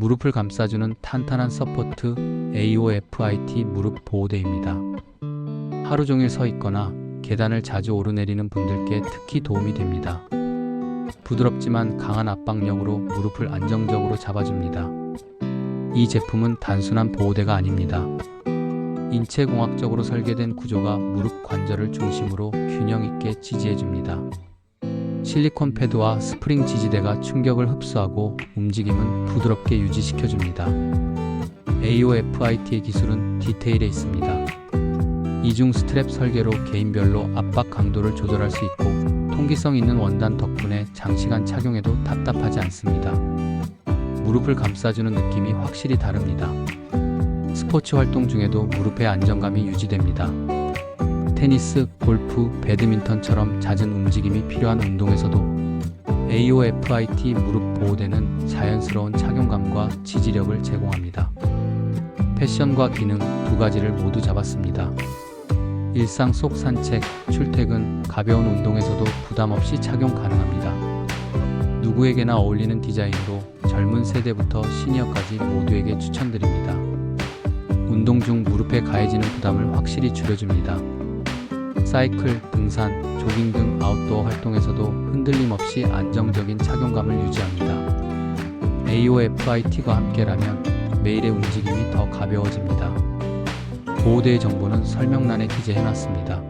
무릎을 감싸주는 탄탄한 서포트 AOFIT 무릎 보호대입니다. 하루 종일 서 있거나 계단을 자주 오르내리는 분들께 특히 도움이 됩니다. 부드럽지만 강한 압박력으로 무릎을 안정적으로 잡아줍니다. 이 제품은 단순한 보호대가 아닙니다. 인체공학적으로 설계된 구조가 무릎 관절을 중심으로 균형 있게 지지해줍니다. 실리콘 패드와 스프링 지지대가 충격을 흡수하고 움직임은 부드럽게 유지시켜줍니다. AOFIT의 기술은 디테일에 있습니다. 이중 스트랩 설계로 개인별로 압박 강도를 조절할 수 있고 통기성 있는 원단 덕분에 장시간 착용해도 답답하지 않습니다. 무릎을 감싸주는 느낌이 확실히 다릅니다. 스포츠 활동 중에도 무릎의 안정감이 유지됩니다. 테니스, 골프, 배드민턴처럼 잦은 움직임이 필요한 운동에서도 AOFIT 무릎 보호대는 자연스러운 착용감과 지지력을 제공합니다. 패션과 기능 두 가지를 모두 잡았습니다. 일상 속 산책, 출퇴근, 가벼운 운동에서도 부담 없이 착용 가능합니다. 누구에게나 어울리는 디자인으로 젊은 세대부터 시니어까지 모두에게 추천드립니다. 운동 중 무릎에 가해지는 부담을 확실히 줄여줍니다. 사이클, 등산, 조깅 등 아웃도어 활동에서도 흔들림 없이 안정적인 착용감을 유지합니다. AOFIT가 함께라면 매일의 움직임이 더 가벼워집니다. 보호대의 정보는 설명란에 기재해놨습니다.